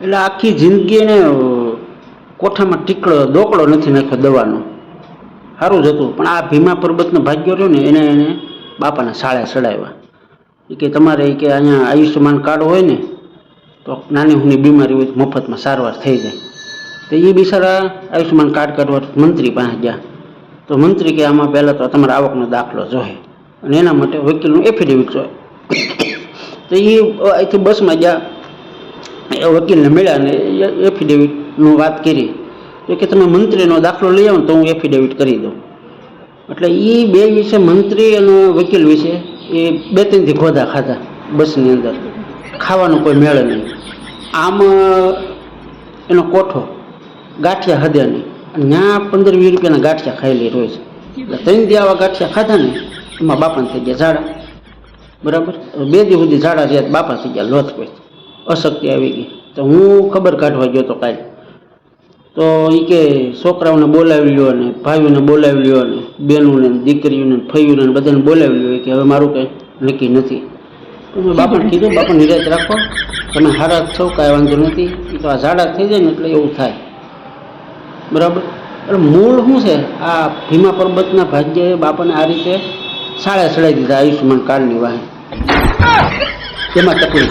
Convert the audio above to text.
એટલે આખી જિંદગી એને કોઠામાં ટીકડો દોકડો નથી નાખ્યો દવાનો. સારું જ હતું, પણ આ ભીમા પર્વતનો ભાગ્યો રહ્યો ને, એને એને બાપાના શાળે ચડાવ્યા કે તમારે કે અહીંયા આયુષ્યમાન કાર્ડ હોય ને, તો નાની હુની બીમારી હોય મફતમાં સારવાર થઈ જાય. તો એ બિચારા આયુષ્યમાન કાર્ડ કાઢવા મંત્રી પાસે ગયા. તો મંત્રી કે આમાં પહેલાં તો તમારા આવકનો દાખલો જોઈએ અને એના માટે વકીલનું એફિડેવિટ જોઈએ તો એ અહીંથી બસમાં ગયા. વકીલને મળ્યા ને એફિડેવિટનું વાત કરી. તો કે તમે મંત્રીનો દાખલો લઈ આવો તો હું એફિડેવિટ કરી દઉં. એટલે એ બે વિશે મંત્રી અને વકીલ વિશે એ બે ત્રણથી ગોધા ખાધા બસની અંદર. ખાવાનો કોઈ મેળ નહીં. આમ એનો કોઠો ગાંઠિયા હદે નહીં. ત્યાં પંદર વીસ રૂપિયાના ગાંઠિયા ખાયેલી રોજ. એટલે ત્રણ દી આવા ગાંઠિયા ખાધા ને, એમાં બાપાને થઈ ગયા ઝાડા. બરાબર? બે દી સુધી ઝાડા તો બાપા થઈ ગયા લોથ પછી અશક્તિ આવી ગઈ. તો હું ખબર કાઢવા ગયો તો કાલે. તો એ કે છોકરાઓને બોલાવી લ્યો ને ભાઈઓને બોલાવી લ્યો ને બહેનોને દીકરીઓને ફઈઓને બધાને બોલાવી લ્યો. કે હવે મારું કંઈ નક્કી નથી. તો મેં બાપાને કીધું બાપા નિરાશ રાખો. તમે હારા છો કાંઈ વાંધો નથી. એ તો આ ઝાડા થઈ જાય ને એટલે એવું થાય. બરાબર? એટલે મૂળ શું છે? આ ભીમા પર્વતના ભાગ્યએ બાપાને આ રીતે સાડા સડાઈ દીધા આયુષ્યમાન કાર્ડની વાહે. તેમાં તકલીફ.